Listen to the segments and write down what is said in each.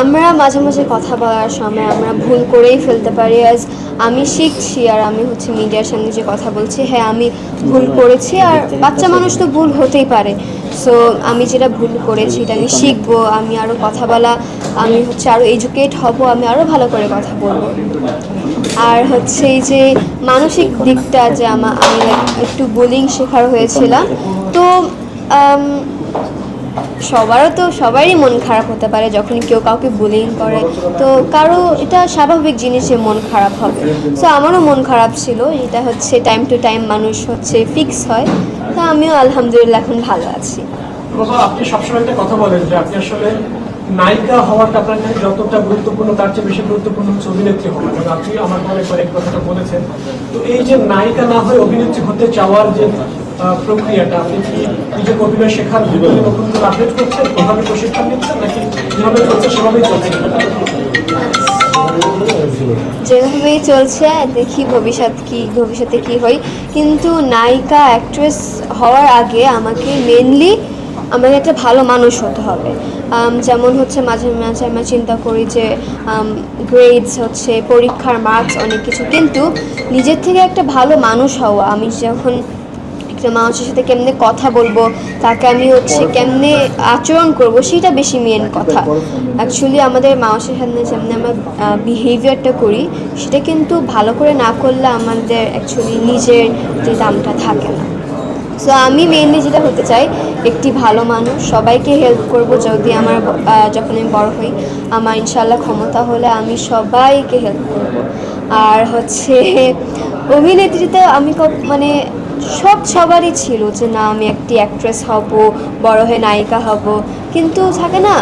আমরা মাঝে মাঝে কথা বলার সময় আমরা ভুল করেই ফেলতে পারি আজ আমি শিখছি আর আমি হচ্ছে মিডিয়ার সামনে যে কথা বলছি হ্যাঁ আমি ভুল করেছি আর বাচ্চা মানুষ তো ভুল হতেই পারে। সো আমি যেটা ভুল করেছি এটা আমি শিখব, আমি আরও কথা বলা, আমি হচ্ছে আরও এডুকেট হব, আমি আরও ভালো করে কথা বলব। আর হচ্ছে এই যে মানসিক দিকটা যে আমার আমি একটু বোলিং শেখার হয়েছিলাম, তো সবারও তো সবারই মন খারাপ হতে পারে যখন কেউ কাউকে বুলিং করে। তো কারও, এটা স্বাভাবিক জিনিসে মন খারাপ হবে। সো আমারও মন খারাপ ছিল। এটা হচ্ছে টাইম টু টাইম মানুষ হচ্ছে ফিক্স হয়। তা আমিও আলহামদুলিল্লাহ এখন ভালো আছি। আপনি সবসময় একটা কথা বলেন যে আপনি আসলে নায়িকা হওয়াটা আপনার যতটা গুরুত্বপূর্ণ, তার চেয়ে বেশি গুরুত্বপূর্ণ হচ্ছে অভিনেত্রী হওয়া। আপনি আমার কথাটা বলেছেন। তো এই যে নায়িকা না হয়ে অভিনেত্রী হতে চাওয়ার যে প্রক্রিয়াটা আপনি কি শেখার নতুন আপডেট করছেন? প্রশিক্ষণ নিচ্ছেন? নাকি যেভাবে চলছে? সেভাবেই যেভাবেই চলছে, দেখি ভবিষ্যৎ কি, ভবিষ্যতে কি হই কিন্তু নায়িকা অ্যাক্ট্রেস হওয়ার আগে আমাকে মেনলি আমাকে একটা ভালো মানুষ হতে হবে। যেমন হচ্ছে মাঝে মাঝে আমরা চিন্তা করি যে গ্রেডস হচ্ছে, পরীক্ষার মার্কস অনেক কিছু। কিন্তু নিজের থেকে একটা ভালো মানুষ হওয়া, আমি যখন একটা মানুষের সাথে কেমনে কথা বলব তাকে আমি হচ্ছে কেমনে আচরণ করব সেটা বেশি মেন কথা। অ্যাকচুয়ালি আমাদের মা মানুষের সামনে যেমনি আমরা বিহেভিয়ারটা করি সেটা কিন্তু ভালো করে না করলে আমাদের অ্যাকচুয়ালি নিজের যে দামটা থাকে না। সো আমি মেনলি যেটা হতে চাই একটি ভালো মানুষ সবাইকে হেল্প করব যদি আমার যখন আমি বড় হই আমার ইনশাল্লাহ ক্ষমতা হলে আমি সবাইকে হেল্প করব। আর হচ্ছে অভিনেত্রীতে আমি মানে সব সবারই ছিল যে না, আমি একটি অ্যাক্ট্রেস হব, বড় হয়ে নায়িকা হব। কিন্তু থাকে না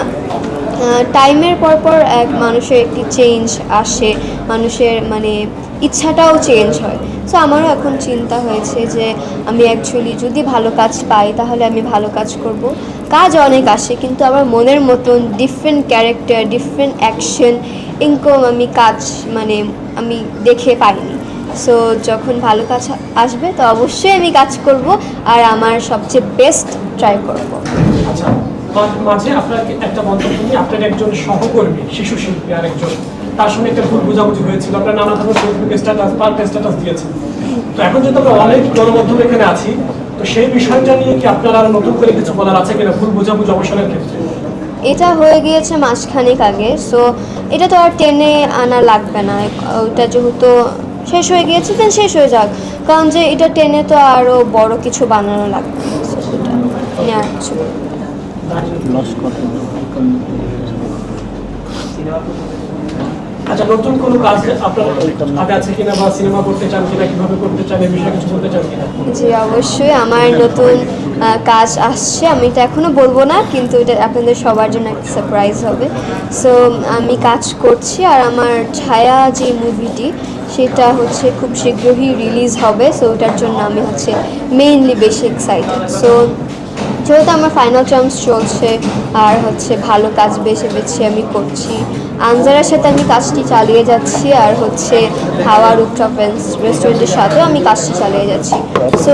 টাইমের পর পর এক মানুষের একটি চেঞ্জ আসে, মানুষের মানে ইচ্ছাটাও চেঞ্জ হয়। সো আমারও এখন চিন্তা হয়েছে যে আমি অ্যাকচুয়ালি যদি ভালো কাজ পাই, তাহলে আমি ভালো কাজ করব। কাজ অনেক আসে, কিন্তু আমার মনের মতন different character different action income আমি কাজ মানে আমি দেখে পাইনি। সো যখন ভালো কাজ আসবে তো অবশ্যই আমি কাজ করব আর আমার সবচেয়ে বেস্ট ট্রাই করব। আচ্ছা মাঝে আপনার একটা মন্তব্য নিয়ে আপনার একজন সহকর্মী শিশু শিল্পী আর একজন তার সঙ্গে একটা ভুল বোঝাবুঝি হয়েছিল। আপনার নানা ধরনের ফেসবুক স্ট্যাটাস পাল্টা স্ট্যাটাস দিয়েছেন তো এখন যেহেতু আমরা অনেক গণমাধ্যম এখানে আছি তো সেই বিষয়টা নিয়ে কি আপনার আর নতুন করে কিছু বলার আছে কিনা ভুল বোঝাবুঝি অবসানের ক্ষেত্রে? এটা হয়ে গিয়েছে মাসখানেক আগে। সো এটা তো আর টেনে আনা লাগবে না। ওটা যেহেতু শেষ হয়ে গিয়েছে দেন শেষ হয়ে যাক। কারণ যে এটা টেনে তো আরও বড় কিছু বানানো লাগবে। কিছু না। আচ্ছা নতুন কোনো কাজ আপনার হাতে আছে কিনা বা সিনেমা করতে চান কিনা, কীভাবে করতে চান এই বিষয়ে কিছু বলতে চান কিনা? জি, অবশ্যই আমার নতুন কাজ আসছে। আমি এটা এখনও বলব না, কিন্তু এটা আপনাদের সবার জন্য একটা সারপ্রাইজ হবে। সো আমি কাজ করছি আর আমার ছায়া যে মুভিটি সেটা হচ্ছে খুব শীঘ্রই রিলিজ হবে। সো ওটার জন্য আমি হচ্ছে মেইনলি বেশি এক্সাইটেড সো যেহেতু আমার ফাইনাল টার্মস চলছে আর হচ্ছে ভালো কাজ বেছে বেছে আমি করছি আনজারের সাথে আমি কাজটি চালিয়ে যাচ্ছি আর হচ্ছে হাওয়া রুপটপ রেস্টুরেন্টের সাথেও আমি কাজটি চালিয়ে যাচ্ছি। সো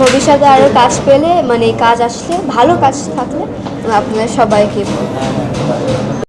ভবিষ্যতে আরও কাজ পেলে মানে কাজ আসলে, ভালো কাজ থাকলে আপনারা সবাইকে